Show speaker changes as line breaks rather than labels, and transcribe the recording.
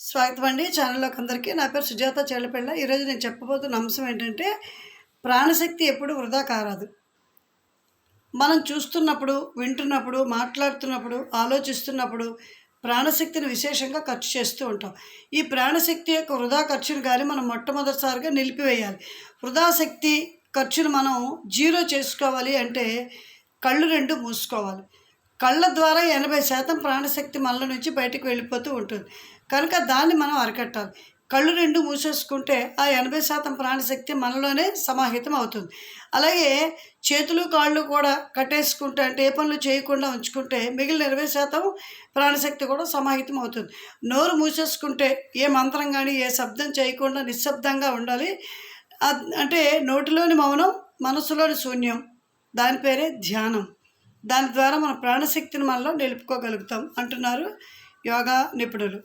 స్వాగతం అండి. ఛానల్లోకి అందరికీ. నా పేరు సుజాత చెల్లపిల్ల ఈరోజు నేను చెప్పబోతున్న అంశం ఏంటంటే ప్రాణశక్తి ఎప్పుడు వృధా కారాదు. మనం చూస్తున్నప్పుడు వింటున్నప్పుడు మాట్లాడుతున్నప్పుడు ఆలోచిస్తున్నప్పుడు ప్రాణశక్తిని విశేషంగా ఖర్చు చేస్తూ ఉంటాం. ఈ ప్రాణశక్తి యొక్క వృధా ఖర్చును కానీ మనం మొట్టమొదటిసారిగా నిలిపివేయాలి. వృధా శక్తి ఖర్చును మనం జీరో చేసుకోవాలి అంటే కళ్ళు రెండు మూసుకోవాలి. కళ్ళ ద్వారా ఎనభై శాతం ప్రాణశక్తి మనల నుంచి బయటకు వెళ్ళిపోతూ ఉంటుంది. కనుక దాన్ని మనం అరికట్టాలి. కళ్ళు రెండు మూసేసుకుంటే ఆ ఎనభై శాతం ప్రాణశక్తి మనలోనే సమాహితం అవుతుంది. అలాగే చేతులు కాళ్ళు కూడా కట్టేసుకుంటే అంటే ఏ పనులు చేయకుండా ఉంచుకుంటే మిగిలిన ఇరవై శాతం ప్రాణశక్తి కూడా సమాహితం అవుతుంది. నోరు మూసేసుకుంటే ఏ మంత్రం కానీ ఏ శబ్దం చేయకుండా నిశ్శబ్దంగా ఉండాలి. అంటే నోటిలోని మౌనం మనసులోని శూన్యం. దాని పేరే ధ్యానం. దాని ద్వారా మన ప్రాణశక్తిని మనలో నిలుపుకోగలుగుతాం అంటున్నారు యోగా నిపుణులు.